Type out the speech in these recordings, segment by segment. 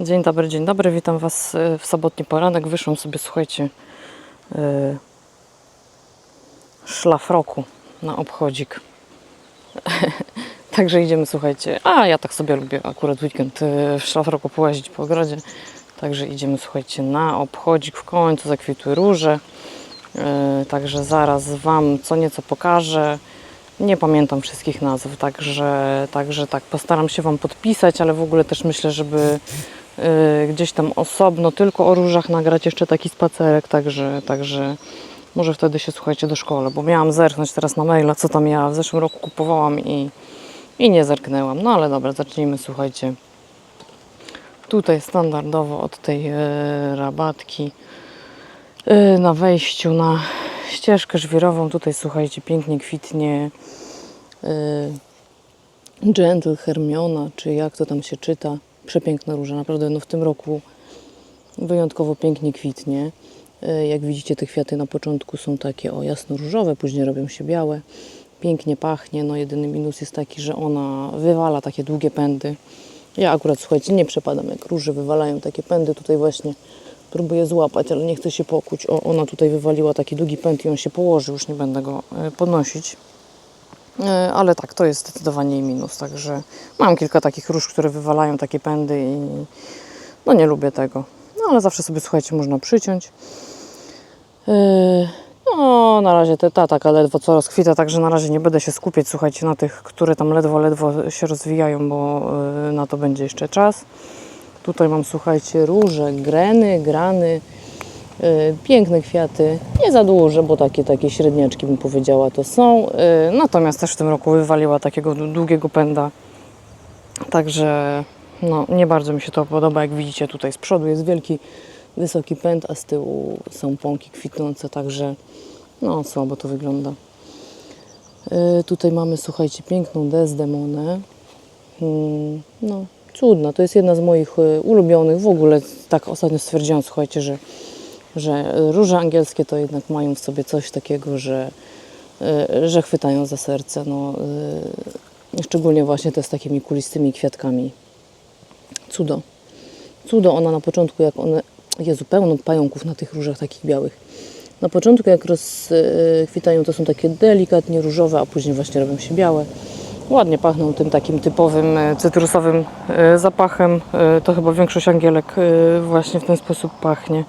Dzień dobry, dzień dobry. Witam Was e, w sobotni poranek. Wyszłam sobie, słuchajcie, e, szlafroku na obchodzik. Także idziemy, słuchajcie. A ja tak sobie lubię akurat weekend e, w szlafroku połazić po ogrodzie. Także idziemy, słuchajcie, na obchodzik. W końcu zakwitły róże. E, Także zaraz Wam co nieco pokażę. Nie pamiętam wszystkich nazw, także, także tak, postaram się Wam podpisać, ale w ogóle też myślę, żeby y, gdzieś tam osobno tylko o różach nagrać jeszcze taki spacerek, także, także może wtedy się słuchajcie do szkoły, bo miałam zerknąć teraz na maila, co tam ja w zeszłym roku kupowałam i, i nie zerknęłam. No ale dobra, zacznijmy, słuchajcie. Tutaj standardowo od tej y, rabatki y, na wejściu na ścieżkę żwirową. Tutaj słuchajcie, pięknie kwitnie y, Gentle Hermiona, czy jak to tam się czyta. Przepiękna róża, naprawdę no w tym roku wyjątkowo pięknie kwitnie. Y, Jak widzicie, te kwiaty na początku są takie o jasno-różowe, później robią się białe. Pięknie pachnie, no jedyny minus jest taki, że ona wywala takie długie pędy. Ja akurat, słuchajcie, nie przepadam jak róże wywalają takie pędy. Tutaj właśnie próbuję złapać, ale nie chcę się pokuć. O, ona tutaj wywaliła taki długi pęd i on się położy, już nie będę go e, podnosić. E, Ale tak, to jest zdecydowanie minus, także mam kilka takich róż, które wywalają takie pędy i no nie lubię tego. No ale zawsze sobie, słuchajcie, można przyciąć. E, No, na razie ta taka ledwo co rozkwita, także na razie nie będę się skupiać, słuchajcie, na tych, które tam ledwo, ledwo się rozwijają, bo e, na to będzie jeszcze czas. Tutaj mam, słuchajcie, róże, greny, grany, piękne kwiaty. Nie za duże, bo takie, takie średniaczki bym powiedziała to są. Y, natomiast też w tym roku wywaliła takiego dłu- długiego pęda. Także no, nie bardzo mi się to podoba. Jak widzicie, tutaj z przodu jest wielki, wysoki pęd, a z tyłu są pąki kwitnące, także no, słabo to wygląda. Y, tutaj mamy, słuchajcie, piękną Desdemonę. Mm, No, cudna. To jest jedna z moich y, ulubionych. W ogóle tak ostatnio stwierdziłam, słuchajcie, że, że róże angielskie to jednak mają w sobie coś takiego, że, y, że chwytają za serce. No, y, szczególnie właśnie te z takimi kulistymi kwiatkami. Cudo. Cudo. Ona na początku, jak one... Jezu, pełno pająków na tych różach takich białych. Na początku jak rozkwitają, to są takie delikatnie różowe, a później właśnie robią się białe. Ładnie pachną tym takim typowym e, cytrusowym e, zapachem. E, To chyba większość angielek e, właśnie w ten sposób pachnie.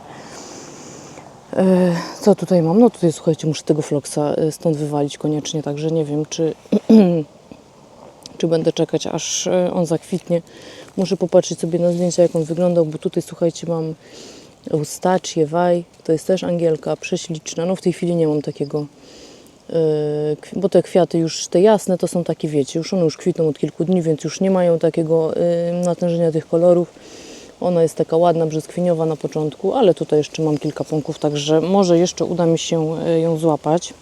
E, Co tutaj mam? No tutaj słuchajcie, muszę tego floksa e, stąd wywalić koniecznie, także nie wiem, czy, czy będę czekać, aż e, on zakwitnie. Muszę popatrzeć sobie na zdjęcia, jak on wyglądał, bo tutaj słuchajcie, mam Eustachię Waj, to jest też angielka, prześliczna. No w tej chwili nie mam takiego bo te kwiaty już, te jasne, to są takie, wiecie, już one już kwitną od kilku dni, więc już nie mają takiego natężenia tych kolorów. Ona jest taka ładna, brzoskwiniowa na początku, ale tutaj jeszcze mam kilka pąków, także może jeszcze uda mi się yy, ją złapać.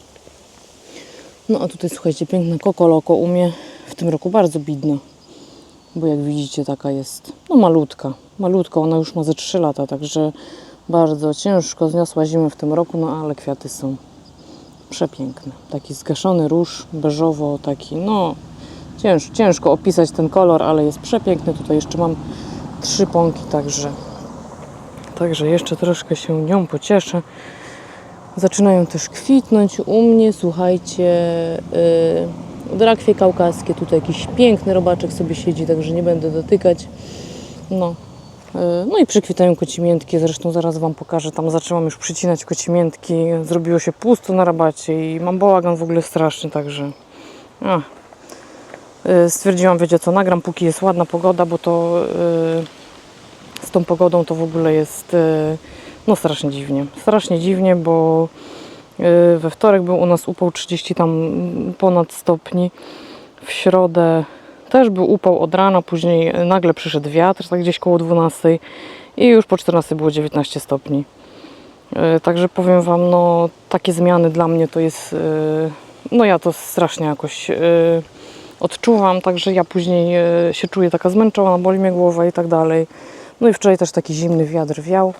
No a tutaj słuchajcie, piękna kokoloko u mnie w tym roku bardzo bidna, bo jak widzicie taka jest, no malutka, malutka, ona już ma ze 3 lata, także bardzo ciężko zniosła zimę w tym roku, no ale kwiaty są przepiękny. Taki zgaszony róż, beżowo, taki, no cięż, ciężko opisać ten kolor, ale jest przepiękny. Tutaj jeszcze mam trzy pąki, także, także jeszcze troszkę się nią pocieszę. Zaczynają też kwitnąć u mnie, słuchajcie, yy, drakwie kaukaskie, tutaj jakiś piękny robaczek sobie siedzi, także nie będę dotykać. No, yy, no i przykwitają kocimiętki, zresztą zaraz Wam pokażę, tam zaczęłam już przycinać kocimiętki, zrobiło się pusto na rabacie i mam bałagan w ogóle straszny, także a. Yy, stwierdziłam, wiecie co, nagram póki jest ładna pogoda, bo to yy, z tą pogodą to w ogóle jest yy, no strasznie dziwnie, strasznie dziwnie, bo we wtorek był u nas upał 30 tam ponad stopni, w środę też był upał od rana, później nagle przyszedł wiatr, tak gdzieś koło 12 i już po 14 było 19 stopni. Także powiem Wam, no takie zmiany dla mnie to jest, no ja to strasznie jakoś odczuwam, także ja później yy, się czuję taka zmęczona, boli mnie głowa i tak dalej. No i wczoraj też taki zimny wiatr wiał,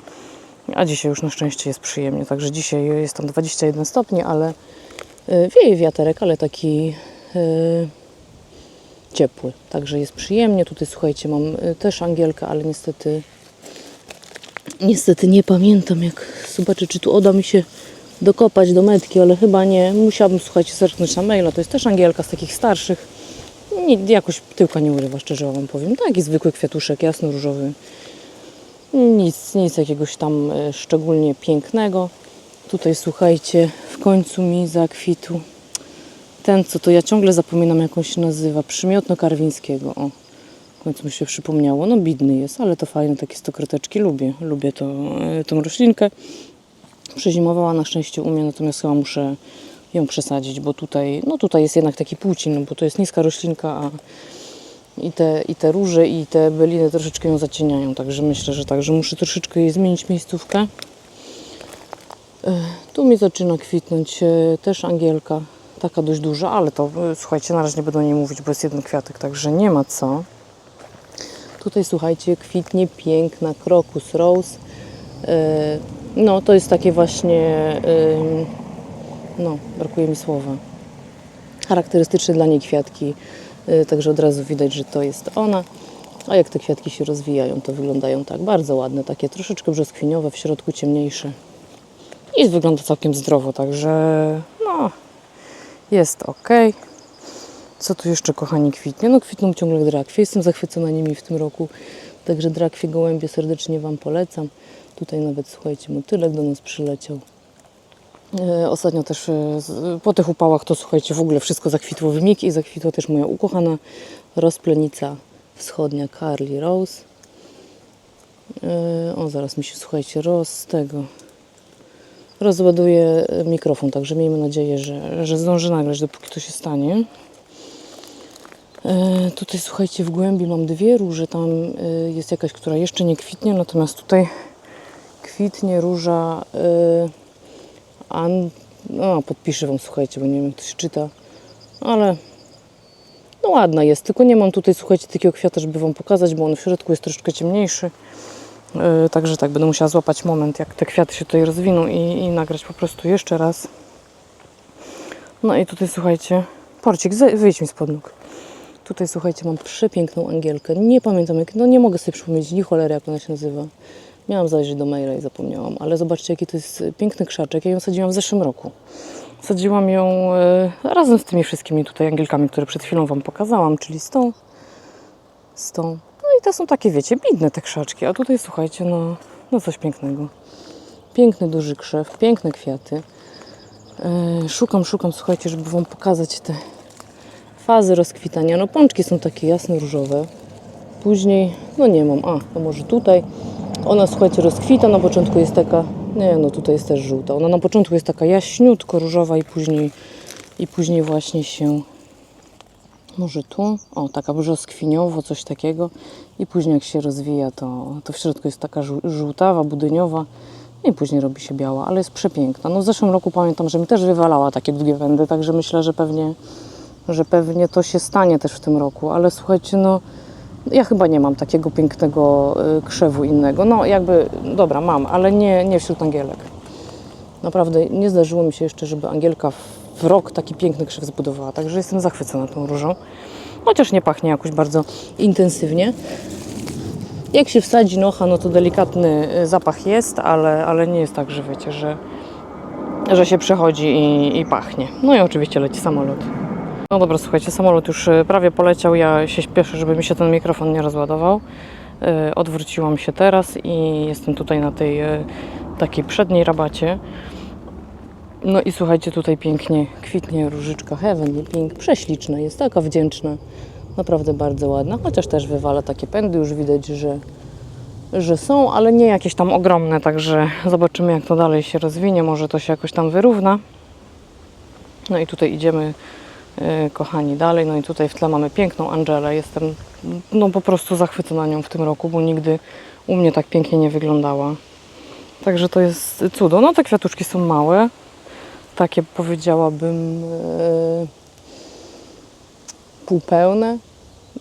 a dzisiaj już na szczęście jest przyjemnie, także dzisiaj jest tam 21 stopni, ale yy, wieje wiaterek, ale taki yy, ciepły, także jest przyjemnie. Tutaj słuchajcie, mam też angielkę, ale niestety Niestety nie pamiętam, jak zobaczę, czy tu uda mi się dokopać do metki, ale chyba nie. Musiałabym, słuchajcie, zerknąć na maila. To jest też Angielka z takich starszych. Nie, jakoś tyłka nie urywa, szczerze wam powiem. Taki zwykły kwiatuszek, jasno-różowy. Nic, nic jakiegoś tam e, szczególnie pięknego. Tutaj, słuchajcie, w końcu mi zakwitł ten, co to ja ciągle zapominam, jak on się nazywa. Przymiotno Karwińskiego. O, w końcu mi się przypomniało. No, bidny jest, ale to fajne, takie stokreteczki. Lubię, lubię to, e, tą roślinkę. Przezimowała na szczęście u mnie, natomiast chyba muszę ją przesadzić, bo tutaj, no tutaj jest jednak taki płcin, no bo to jest niska roślinka, a i te, i te róże, i te byliny troszeczkę ją zacieniają, także myślę, że tak, że muszę troszeczkę jej zmienić miejscówkę. Tu mi zaczyna kwitnąć e, też angielka, taka dość duża, ale to e, słuchajcie, na razie nie będę o niej mówić, bo jest jeden kwiatek, także nie ma co. Tutaj słuchajcie, kwitnie piękna krokus rose. E, No, to jest takie właśnie, no, brakuje mi słowa, charakterystyczne dla niej kwiatki, y, także od razu widać, że to jest ona. A jak te kwiatki się rozwijają, to wyglądają tak bardzo ładne, takie troszeczkę brzoskwiniowe, w środku ciemniejsze. I wygląda całkiem zdrowo, także no, jest ok. Co tu jeszcze, kochani, kwitnie? No kwitną ciągle drakwie. Jestem zachwycona nimi w tym roku. Także drakwie gołębie serdecznie Wam polecam. Tutaj nawet, słuchajcie, motylek do nas przyleciał. E, Ostatnio też e, po tych upałach to słuchajcie, w ogóle wszystko zakwitło w mig i zakwitła też moja ukochana rozplenica wschodnia Carly Rose. E, O, zaraz mi się słuchajcie, roz tego. Rozładuje mikrofon, także miejmy nadzieję, że, że zdąży nagrać, dopóki to się stanie. Tutaj słuchajcie, w głębi mam dwie róże. Tam jest jakaś, która jeszcze nie kwitnie, natomiast tutaj kwitnie róża. An... No, podpiszę Wam, słuchajcie, bo nie wiem, jak to się czyta, ale no ładna jest, tylko nie mam tutaj, słuchajcie, takiego kwiata, żeby Wam pokazać, bo on w środku jest troszeczkę ciemniejszy. Yy, także tak, będę musiała złapać moment, jak te kwiaty się tutaj rozwiną i, i nagrać po prostu jeszcze raz. No i tutaj, słuchajcie, porcik, wyjdź mi spod nóg. Tutaj, słuchajcie, mam przepiękną angielkę. Nie pamiętam, jak, no nie mogę sobie przypomnieć, ni cholery, jak ona się nazywa. Miałam zajrzeć do maila i zapomniałam, ale zobaczcie, jaki to jest piękny krzaczek. Ja ją sadziłam w zeszłym roku. Sadziłam ją e, razem z tymi wszystkimi tutaj angielkami, które przed chwilą Wam pokazałam, czyli z tą, z tą. No i to są takie, wiecie, bidne te krzaczki, a tutaj słuchajcie, no, no coś pięknego. Piękny, duży krzew, piękne kwiaty. E, szukam, szukam, słuchajcie, żeby Wam pokazać te fazy rozkwitania. No pączki są takie jasno-różowe. Później, no nie mam, a, to może tutaj. Ona, słuchajcie, rozkwita, na początku jest taka, nie no, tutaj jest też żółta. Ona na początku jest taka jaśniutko różowa i później, i później właśnie się, może tu, o, taka brzoskwiniowo, coś takiego. I później jak się rozwija, to, to w środku jest taka żół- żółtawa, budyniowa. I później robi się biała, ale jest przepiękna. No w zeszłym roku pamiętam, że mi też wywalała takie długie wędy, także myślę, że pewnie, że pewnie to się stanie też w tym roku. Ale słuchajcie, no ja chyba nie mam takiego pięknego y, krzewu innego. No jakby, dobra, mam, ale nie, nie wśród angielek. Naprawdę nie zdarzyło mi się jeszcze, żeby angielka w- rok taki piękny krzew zbudowała. Także jestem zachwycona tą różą. Chociaż nie pachnie jakoś bardzo intensywnie. Jak się wsadzi nocha, no to delikatny y, zapach jest, ale, ale nie jest tak, że wiecie, że, że się przechodzi i, i pachnie. No i oczywiście leci samolot. No dobra, słuchajcie, samolot już e, prawie poleciał. Ja się śpieszę, żeby mi się ten mikrofon nie rozładował. E, Odwróciłam się teraz i jestem tutaj na tej e, takiej przedniej rabacie. No i słuchajcie, tutaj pięknie kwitnie różyczka Heavenly Pink. Prześliczna jest, taka wdzięczna. Naprawdę bardzo ładna, chociaż też wywala takie pędy. Już widać, że, że są, ale nie jakieś tam ogromne. Także zobaczymy, jak to dalej się rozwinie. Może to się jakoś tam wyrówna. No i tutaj idziemy kochani, dalej. No i tutaj w tle mamy piękną Angelę. Jestem no po prostu zachwycona nią w tym roku, bo nigdy u mnie tak pięknie nie wyglądała. Także to jest cudo. No te kwiatuszki są małe. Takie powiedziałabym e, półpełne.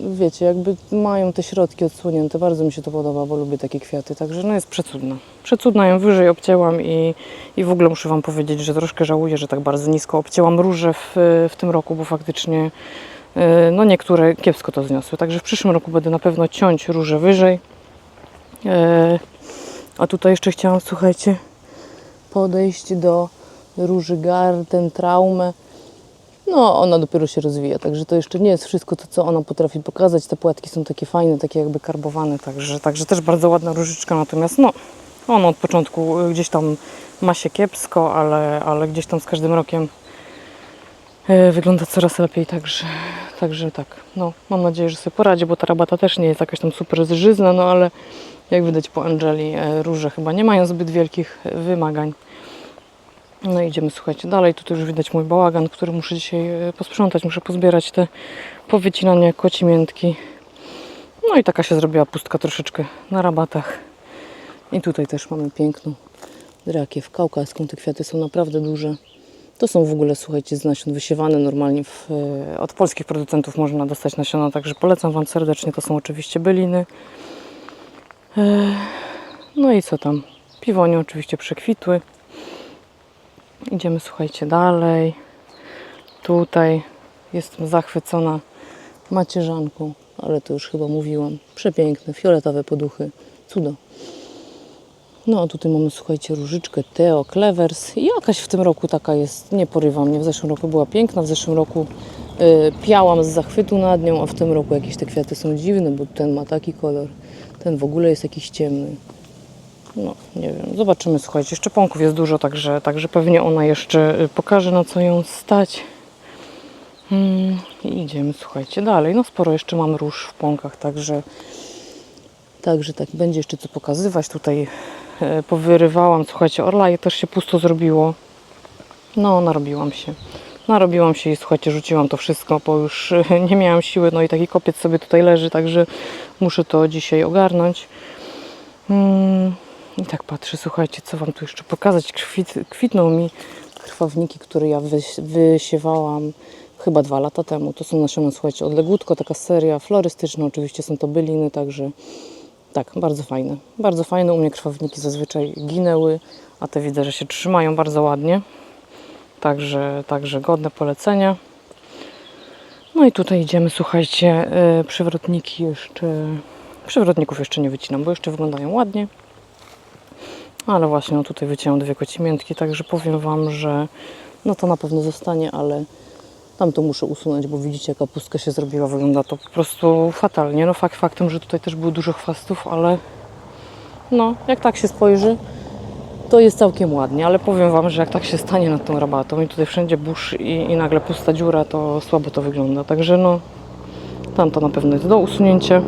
Wiecie, jakby mają te środki odsłonięte. Bardzo mi się to podoba, bo lubię takie kwiaty. Także no jest przecudna. Przecudna ją wyżej obcięłam i, i w ogóle muszę Wam powiedzieć, że troszkę żałuję, że tak bardzo nisko obcięłam róże w, w tym roku, bo faktycznie e, no niektóre kiepsko to zniosły. Także w przyszłym roku będę na pewno ciąć róże wyżej. E, A tutaj jeszcze chciałam, słuchajcie, podejść do róży Garten Traumę. No, ona dopiero się rozwija, także to jeszcze nie jest wszystko to, co ona potrafi pokazać. Te płatki są takie fajne, takie jakby karbowane, także, także też bardzo ładna różyczka. Natomiast no, ona od początku y, gdzieś tam ma się kiepsko, ale, ale gdzieś tam z każdym rokiem y, wygląda coraz lepiej, także, także tak. No, mam nadzieję, że sobie poradzi, bo ta rabata też nie jest jakaś tam super żyzna, no ale jak widać po Angeli, e, róże chyba nie mają zbyt wielkich wymagań. No idziemy, słuchajcie, dalej. Tutaj już widać mój bałagan, który muszę dzisiaj e, posprzątać. Muszę pozbierać te powycinania kocimiętki. No i taka się zrobiła pustka troszeczkę na rabatach. I tutaj też mamy piękną drakiew kaukaską. Te kwiaty są naprawdę duże. To są w ogóle, słuchajcie, z nasion wysiewane normalnie. W, e, od polskich producentów można dostać nasiona, także polecam Wam serdecznie. To są oczywiście byliny. E, No i co tam? Piwonie oczywiście przekwitły. Idziemy, słuchajcie, dalej. Tutaj jestem zachwycona macierzanką, ale to już chyba mówiłam. Przepiękne, fioletowe poduchy. Cudo. No tutaj mamy, słuchajcie, różyczkę Teo Clevers. I jakaś w tym roku taka jest, nie porywa mnie. W zeszłym roku była piękna, w zeszłym roku y, piałam z zachwytu nad nią, a w tym roku jakieś te kwiaty są dziwne, bo ten ma taki kolor, ten w ogóle jest jakiś ciemny. No, nie wiem. Zobaczymy, słuchajcie. Jeszcze pąków jest dużo, także, także pewnie ona jeszcze y, pokaże, na co ją stać. Mm, I idziemy, słuchajcie, dalej. No sporo jeszcze mam róż w pąkach, także także tak, będzie jeszcze co pokazywać. Tutaj e, powyrywałam, słuchajcie, orlaje też się pusto zrobiło. No, narobiłam się. Narobiłam się i słuchajcie, rzuciłam to wszystko, bo już e, nie miałam siły. No i taki kopiec sobie tutaj leży, także muszę to dzisiaj ogarnąć. Mm, I tak patrzę, słuchajcie, co Wam tu jeszcze pokazać. Kwit, kwitną mi krwawniki, które ja wysiewałam chyba dwa lata temu. To są nasiona, słuchajcie, odległutko, taka seria florystyczna. Oczywiście są to byliny, także tak, bardzo fajne. Bardzo fajne. U mnie krwawniki zazwyczaj ginęły, a te widzę, że się trzymają bardzo ładnie. Także, także godne polecenia. No i tutaj idziemy, słuchajcie, yy, przewrotniki jeszcze... Przewrotników jeszcze nie wycinam, bo jeszcze wyglądają ładnie. Ale właśnie no tutaj wyciąłem dwie kocimiętki, także powiem Wam, że no to na pewno zostanie, ale tam to muszę usunąć, bo widzicie jaka pustka się zrobiła. Wygląda to po prostu fatalnie. No fakt faktem, że tutaj też było dużo chwastów, ale no jak tak się spojrzy, to jest całkiem ładnie, ale powiem Wam, że jak tak się stanie nad tą rabatą i tutaj wszędzie burz i, i nagle pusta dziura, to słabo to wygląda. Także no, tam to na pewno jest do usunięcia.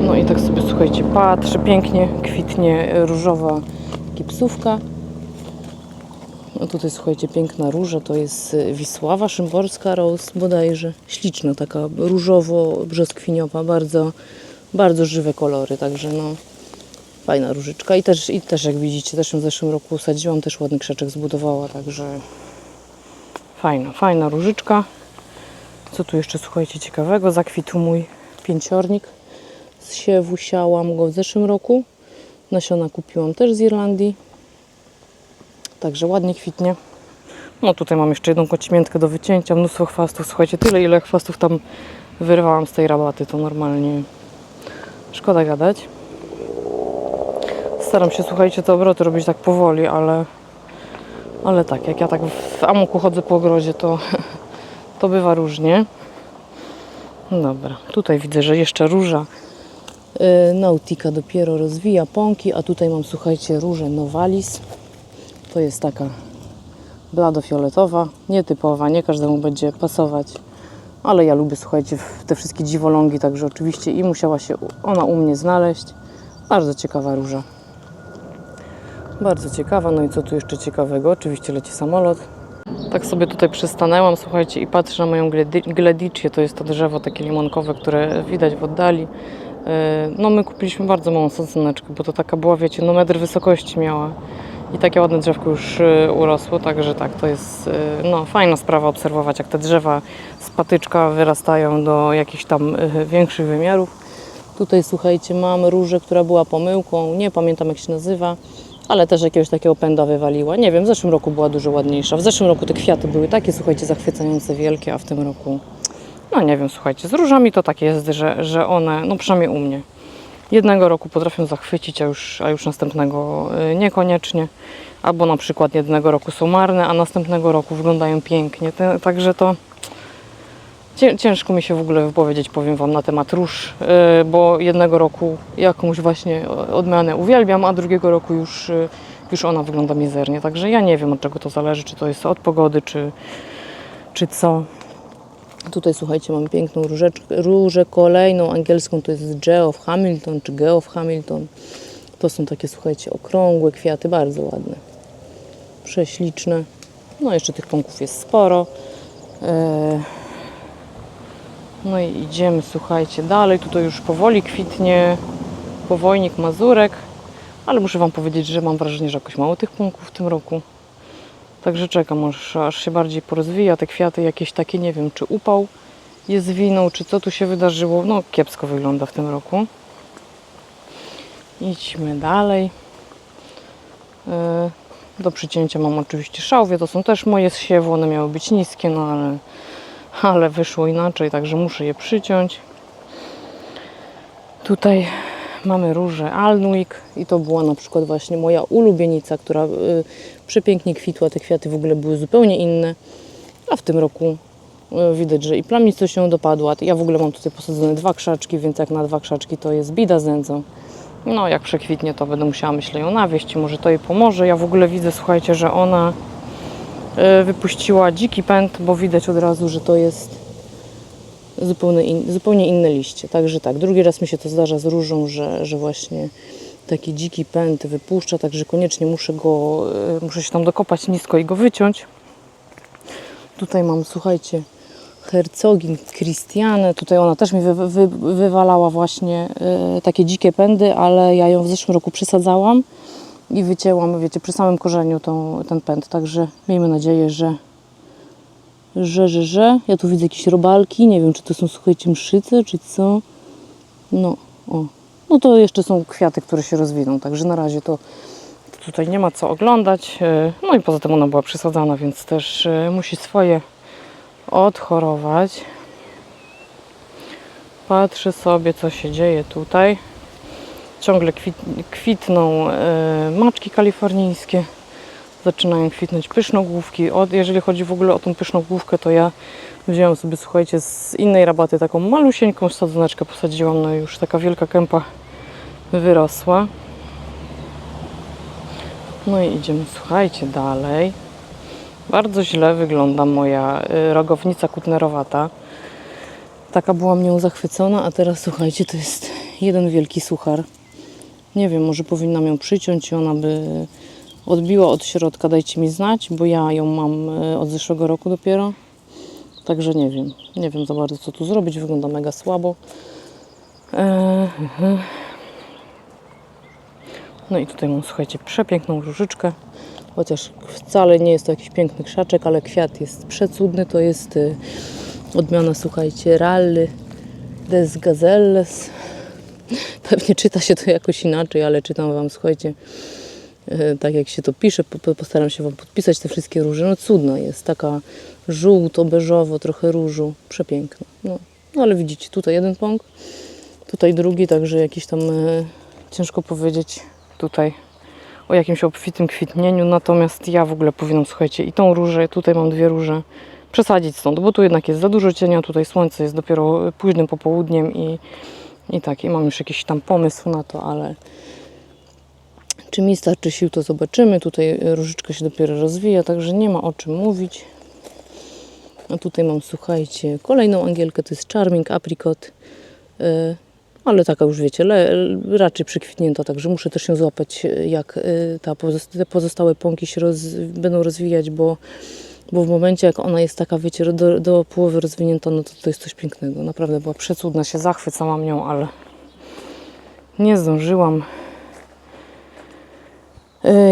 No i tak sobie słuchajcie, patrzę, pięknie kwitnie różowa gipsówka. No tutaj słuchajcie, piękna róża, to jest Wisława Szymborska Rose bodajże. Śliczna, taka różowo-brzoskwiniowa, bardzo, bardzo żywe kolory, także no fajna różyczka. I też, I też jak widzicie, też ją w zeszłym roku usadziłam, też ładny krzaczek zbudowała, także fajna, fajna różyczka. Co tu jeszcze słuchajcie ciekawego? Zakwitł mój pięciornik siewu, siałam go w zeszłym roku. Nasiona kupiłam też z Irlandii. Także ładnie kwitnie. No tutaj mam jeszcze jedną kocimiętkę do wycięcia, mnóstwo chwastów. Słuchajcie, tyle ile chwastów tam wyrwałam z tej rabaty, to normalnie szkoda gadać. Staram się, słuchajcie, te obroty robić tak powoli, ale, ale tak, jak ja tak w amoku chodzę po ogrodzie, to, to bywa różnie. Dobra, tutaj widzę, że jeszcze róża y, Nautica dopiero rozwija pąki, a tutaj mam, słuchajcie, różę Novalis. To jest taka bladofioletowa, nietypowa, nie każdemu będzie pasować. Ale ja lubię, słuchajcie, te wszystkie dziwolągi, także oczywiście i musiała się ona u mnie znaleźć. Bardzo ciekawa róża. Bardzo ciekawa. No i co tu jeszcze ciekawego? Oczywiście leci samolot. Tak sobie tutaj przystanęłam, słuchajcie, i patrzę na moją gledi-. To jest to drzewo takie limonkowe, które widać w oddali. Yy, No my kupiliśmy bardzo małą sadzoneczkę, bo to taka była, wiecie, no metr wysokości miała. I takie ładne drzewko już y, urosło, także tak, to jest y, no, fajna sprawa obserwować, jak te drzewa z patyczka wyrastają do jakichś tam y, większych wymiarów. Tutaj słuchajcie, mam różę, która była pomyłką, nie pamiętam jak się nazywa, ale też jakiegoś takiego pęda wywaliła. Nie wiem, w zeszłym roku była dużo ładniejsza. W zeszłym roku te kwiaty były takie, słuchajcie, zachwycające, wielkie, a w tym roku, no nie wiem, słuchajcie, z różami to tak jest, że, że one, no przynajmniej u mnie, jednego roku potrafią zachwycić, a już, a już następnego y, niekoniecznie. Albo na przykład jednego roku są marne, a następnego roku wyglądają pięknie. Te, także to cię- ciężko mi się w ogóle wypowiedzieć, powiem Wam, na temat róż, y, bo jednego roku jakąś właśnie odmianę uwielbiam, a drugiego roku już, y, już ona wygląda mizernie. Także ja nie wiem od czego to zależy, czy to jest od pogody, czy, czy co. Tutaj słuchajcie, mam piękną różeczkę, różę kolejną angielską, to jest G of Hamilton, czy G of Hamilton. To są takie, słuchajcie, okrągłe kwiaty, bardzo ładne. Prześliczne. No jeszcze tych pąków jest sporo. E, No i idziemy, słuchajcie, dalej. Tutaj już powoli kwitnie powojnik mazurek, ale muszę Wam powiedzieć, że mam wrażenie, że jakoś mało tych pąków w tym roku. Także czekam, aż, aż się bardziej porozwija te kwiaty, jakieś takie, nie wiem, czy upał jest winą, czy co tu się wydarzyło. No, kiepsko wygląda w tym roku. Idźmy dalej. E, Do przycięcia mam oczywiście szałwie, to są też moje z siewu, one miały być niskie, no ale, ale wyszło inaczej, także muszę je przyciąć. Tutaj mamy różę Alnwick i to była na przykład właśnie moja ulubienica, która y, przepięknie kwitła. Te kwiaty w ogóle były zupełnie inne, a w tym roku y, widać, że i plamistość się dopadła. Ja w ogóle mam tutaj posadzone dwa krzaczki, więc jak na dwa krzaczki to jest bida z nędzą. No jak przekwitnie to będę musiała myślę ją nawieść, może to jej pomoże. Ja w ogóle widzę, słuchajcie, że ona y, wypuściła dziki pęd, bo widać od razu, że to jest zupełnie, in, zupełnie inne liście. Także tak, drugi raz mi się to zdarza z różą, że, że właśnie taki dziki pęd wypuszcza, także koniecznie muszę go, y, muszę się tam dokopać nisko i go wyciąć. Tutaj mam, słuchajcie, hercogin Christiane. Tutaj ona też mi wy, wy, wywalała właśnie y, takie dzikie pędy, ale ja ją w zeszłym roku przesadzałam i wycięłam, wiecie, przy samym korzeniu tą, ten pęd. Także miejmy nadzieję, że że, że, że. Ja tu widzę jakieś robalki, nie wiem czy to są słuchajcie mszyce, czy co. No, o. No to jeszcze są kwiaty, które się rozwiną, także na razie to tutaj nie ma co oglądać. E, No i poza tym ona była przesadzana, więc też e, musi swoje odchorować. Patrzę sobie, co się dzieje tutaj. Ciągle kwit, kwitną e, maczki kalifornijskie zaczynają kwitnąć pysznogłówki. Od, jeżeli chodzi w ogóle o tą pysznogłówkę, to ja wzięłam sobie, słuchajcie, z innej rabaty taką malusieńką sadzoneczkę posadziłam, no już taka wielka kępa wyrosła. No i idziemy, słuchajcie, dalej. Bardzo źle wygląda moja y, rogownica kutnerowata. Taka byłam nią zachwycona, a teraz słuchajcie, to jest jeden wielki suchar. Nie wiem, może powinnam ją przyciąć i ona by odbiła od środka, dajcie mi znać, bo ja ją mam e, od zeszłego roku dopiero. Także nie wiem, nie wiem za bardzo co tu zrobić, wygląda mega słabo. Eee, mhm. No i tutaj mam, słuchajcie, przepiękną różyczkę, chociaż wcale nie jest to jakiś piękny krzaczek, ale kwiat jest przecudny, to jest e, odmiana, słuchajcie, Rally des Gazelles. Pewnie czyta się to jakoś inaczej, ale czytam Wam, słuchajcie, e, tak jak się to pisze, po- po- postaram się Wam podpisać te wszystkie róże. No cudna jest, taka żółto-beżowo, trochę różu, przepiękna. No, no ale widzicie, tutaj jeden pąk, tutaj drugi, także jakiś tam, e, ciężko powiedzieć tutaj o jakimś obfitym kwitnieniu, natomiast ja w ogóle powinnam, słuchajcie, i tą różę, tutaj mam dwie róże, przesadzić stąd, bo tu jednak jest za dużo cienia, tutaj słońce jest dopiero e, późnym popołudniem i, i tak, i mam już jakiś tam pomysł na to, ale czy mi starczy sił, to zobaczymy. Tutaj różyczka się dopiero rozwija, także nie ma o czym mówić. A tutaj mam, słuchajcie, kolejną angielkę, to jest Charming Apricot. Yy, ale taka już wiecie, le, raczej przykwitnięta, także muszę też ją złapać, yy, jak ta pozosta- te pozostałe pąki się roz, będą rozwijać, bo, bo w momencie, jak ona jest taka, wiecie, do, do połowy rozwinięta, no to to jest coś pięknego. Naprawdę była przecudna, się zachwycałam nią, ale nie zdążyłam e,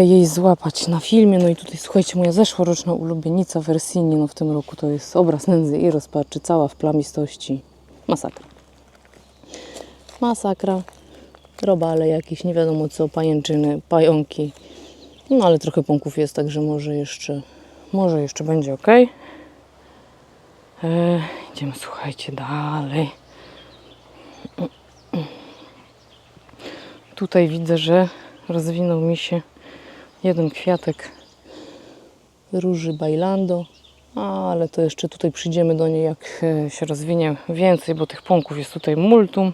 jej złapać na filmie. No i tutaj słuchajcie, moja zeszłoroczna ulubienica Versini, no w tym roku to jest obraz nędzy i rozpaczy, cała w plamistości. Masakra. Masakra. Robale jakieś, nie wiadomo co, pajęczyny, pająki. No ale trochę pąków jest, także może jeszcze, może jeszcze będzie ok. E, idziemy, słuchajcie, dalej. tutaj widzę, że rozwinął mi się jeden kwiatek róży bailando, ale to jeszcze tutaj przyjdziemy do niej, jak e, się rozwinie więcej, bo tych pąków jest tutaj multum.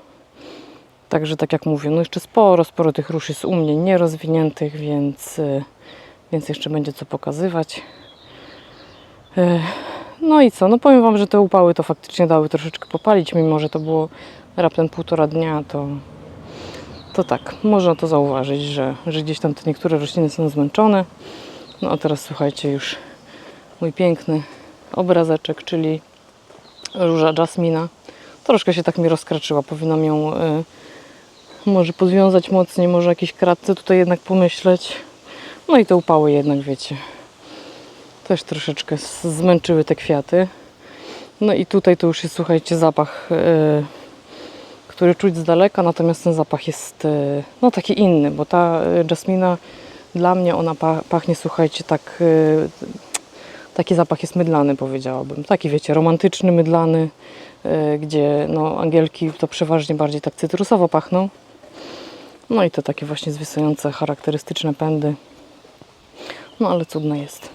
Także tak jak mówię, no jeszcze sporo, sporo tych róż jest u mnie nierozwiniętych, więc, e, więc jeszcze będzie co pokazywać. E, No i co, no powiem Wam, że te upały to faktycznie dały troszeczkę popalić, mimo że to było raptem półtora dnia, to, to tak, można to zauważyć, że, że gdzieś tam te niektóre rośliny są zmęczone. No a teraz słuchajcie już mój piękny obrazeczek, czyli róża jasmina. Troszkę się tak mi rozkraczyła, powinnam ją y, może podwiązać mocniej, może jakieś kratce tutaj jednak pomyśleć. No i te upały jednak, wiecie, też troszeczkę zmęczyły te kwiaty. No i tutaj to już jest, słuchajcie, zapach, y, który czuć z daleka, natomiast ten zapach jest y, no taki inny, bo ta y, jasmina dla mnie ona pa- pachnie, słuchajcie, tak y, taki zapach jest mydlany, powiedziałabym. Taki, wiecie, romantyczny, mydlany, gdzie no, angielki to przeważnie bardziej tak cytrusowo pachną. No i te takie właśnie zwisające, charakterystyczne pędy. No ale cudna jest.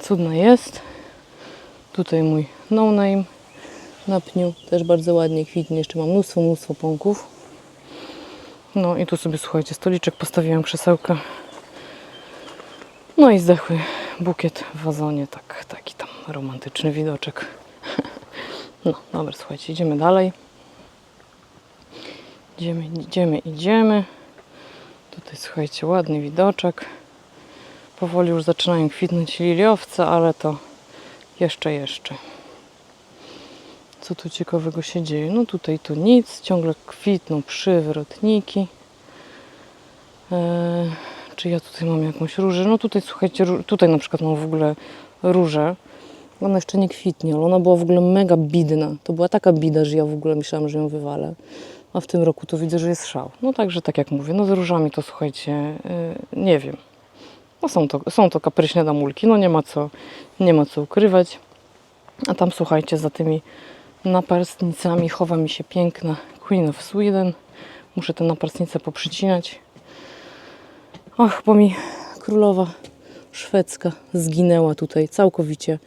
Cudna jest. Tutaj mój no name na pniu. Też bardzo ładnie kwitnie. Jeszcze mam mnóstwo, mnóstwo pąków. No i tu sobie, słuchajcie, stoliczek postawiłam, krzesełka. No i zdechły bukiet w wazonie, tak, taki tam romantyczny widoczek. No, dobra, słuchajcie, idziemy dalej. Idziemy, idziemy, idziemy. Tutaj, słuchajcie, ładny widoczek. Powoli już zaczynają kwitnąć liliowce, ale to jeszcze, jeszcze. Co tu ciekawego się dzieje? No tutaj tu nic, ciągle kwitną przywrotniki. Eee, czy ja tutaj mam jakąś różę? No tutaj słuchajcie, tutaj na przykład mam w ogóle różę. Ona jeszcze nie kwitnie, ale ona była w ogóle mega bidna. To była taka bida, że ja w ogóle myślałam, że ją wywalę. A w tym roku to widzę, że jest szał. No także tak jak mówię, no z różami to słuchajcie, yy, nie wiem. No są to, są to kapryśne damulki, no nie ma co, nie ma co ukrywać. A tam słuchajcie, za tymi naparstnicami chowa mi się piękna Queen of Sweden. Muszę te naparstnice poprzycinać. Och, bo mi królowa szwedzka zginęła tutaj całkowicie.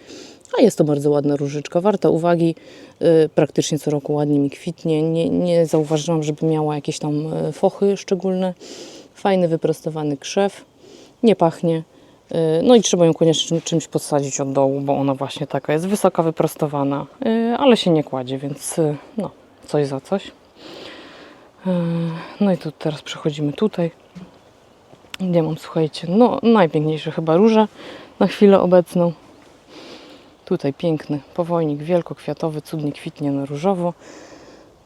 A jest to bardzo ładna różyczka, warta uwagi. Yy, praktycznie co roku ładnie mi kwitnie. Nie, nie zauważyłam, żeby miała jakieś tam e, fochy szczególne. Fajny, wyprostowany krzew. Nie pachnie. Yy, No i trzeba ją koniecznie czym- czymś podsadzić od dołu, bo ona właśnie taka jest wysoka, wyprostowana, yy, ale się nie kładzie, więc yy, no, coś za coś. No i tu teraz przechodzimy tutaj. Gdzie mam, słuchajcie, no najpiękniejsze chyba róże na chwilę obecną. Tutaj piękny powojnik wielkokwiatowy, cudnie kwitnie na różowo.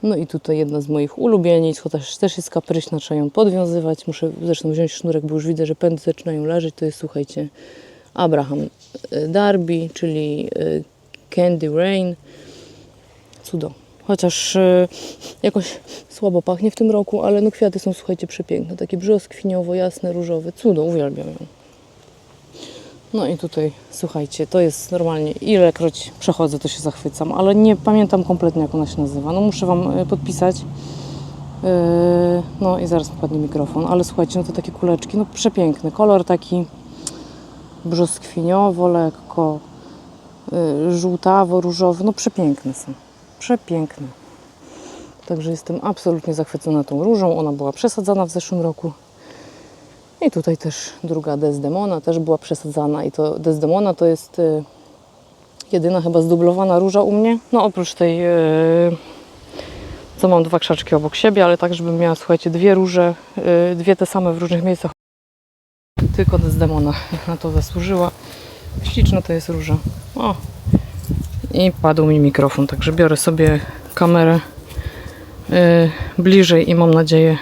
No i tutaj jedna z moich ulubienic, chociaż też jest kapryśna, trzeba ją podwiązywać. Muszę zresztą wziąć sznurek, bo już widzę, że pędy zaczynają leżeć. To jest, słuchajcie, Abraham y, Darby, czyli y, Candy Rain. Cudo. Chociaż y, jakoś słabo pachnie w tym roku, ale no kwiaty są, słuchajcie, przepiękne. Takie brzoskwiniowo, jasne, różowe. Cudo, uwielbiam ją. No i tutaj, słuchajcie, to jest normalnie, ilekroć przechodzę, to się zachwycam, ale nie pamiętam kompletnie, jak ona się nazywa. No muszę Wam y, podpisać. Yy, No i zaraz padnie mikrofon, ale słuchajcie, no to takie kuleczki, no przepiękny. Kolor taki brzoskwiniowo, lekko y, żółtawo-różowy, no przepiękne są. Przepiękne. Także jestem absolutnie zachwycona tą różą. Ona była przesadzana w zeszłym roku. I tutaj też druga Desdemona też była przesadzana i to Desdemona to jest y, jedyna chyba zdublowana róża u mnie. No oprócz tej, y, co mam dwa krzaczki obok siebie, ale tak, żebym miała, słuchajcie, dwie róże, y, dwie te same w różnych miejscach. Tylko Desdemona na to zasłużyła. Śliczna to jest róża. O! I padł mi mikrofon, także biorę sobie kamerę y, bliżej i mam nadzieję,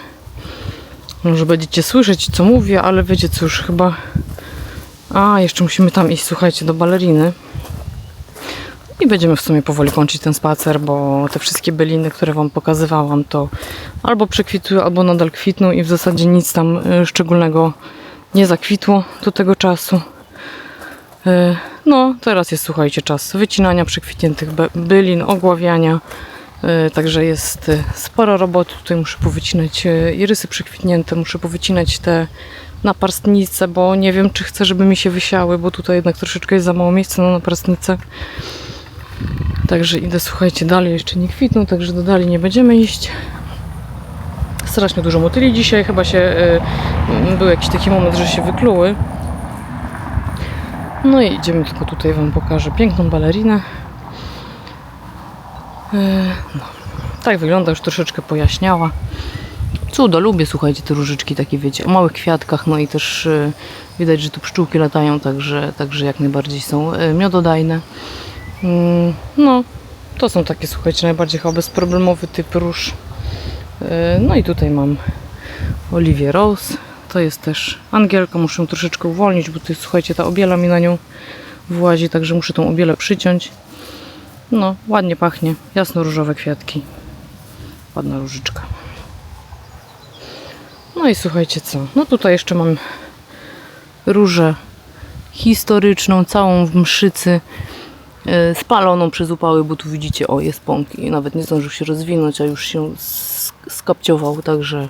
że będziecie słyszeć, co mówię, ale wiecie co już chyba. A, jeszcze musimy tam iść, słuchajcie, do baleriny. I będziemy w sumie powoli kończyć ten spacer, bo te wszystkie byliny, które Wam pokazywałam, to albo przekwitują, albo nadal kwitną i w zasadzie nic tam y, szczególnego nie zakwitło do tego czasu. Y, No, teraz jest, słuchajcie, czas wycinania przekwitniętych bylin, ogławiania E, Także jest e, sporo roboty. Tutaj muszę powycinać e, irysy przekwitnięte, muszę powycinać te naparstnice, bo nie wiem, czy chcę, żeby mi się wysiały, bo tutaj jednak troszeczkę jest za mało miejsca na naparstnicę. Także idę, słuchajcie, dalej jeszcze nie kwitną, także do dalej nie będziemy iść. Strasznie dużo motyli dzisiaj, chyba się e, m, był jakiś taki moment, że się wykluły. No i idziemy tylko tutaj Wam pokażę piękną balerinę. No, tak wygląda, już troszeczkę pojaśniała. Cudo, lubię, słuchajcie, te różyczki takie, wiecie, o małych kwiatkach, no i też e, widać, że tu pszczółki latają, także, także jak najbardziej są e, miododajne. Mm, No, to są takie, słuchajcie, najbardziej chyba bezproblemowy typ róż. E, No i tutaj mam Olivię Rose. To jest też Angielka, muszę ją troszeczkę uwolnić, bo tu, słuchajcie, ta obiela mi na nią włazi, także muszę tą obielę przyciąć. No, ładnie pachnie. Jasno-różowe kwiatki. Ładna różyczka. No i słuchajcie co, no tutaj jeszcze mam różę historyczną, całą w mszycy, e, spaloną przez upały, bo tu widzicie, o jest pąk i nawet nie zdążył się rozwinąć, a już się sk- skapciował, także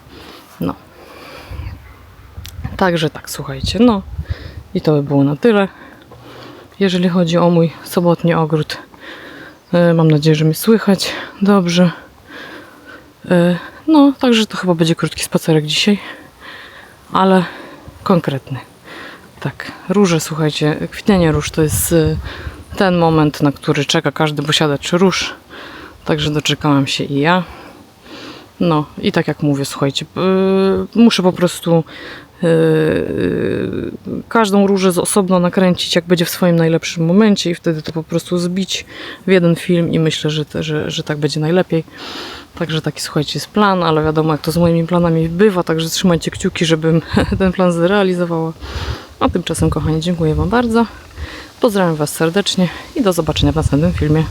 no. Także tak, słuchajcie, no i to by było na tyle. Jeżeli chodzi o mój sobotni ogród, mam nadzieję, że mnie słychać dobrze. E, No, także to chyba będzie krótki spacerek dzisiaj, ale konkretny. Tak, róże, słuchajcie, kwitnienie róż to jest y, ten moment, na który czeka każdy posiadacz róż. Także doczekałam się i ja. No i tak jak mówię, słuchajcie, muszę po prostu każdą różę z osobno nakręcić, jak będzie w swoim najlepszym momencie i wtedy to po prostu zbić w jeden film i myślę, że, że, że tak będzie najlepiej. Także taki, słuchajcie, jest plan, ale wiadomo, jak to z moimi planami bywa, także trzymajcie kciuki, żebym ten plan zrealizowała. A tymczasem, kochani, dziękuję Wam bardzo. Pozdrawiam Was serdecznie i do zobaczenia w następnym filmie.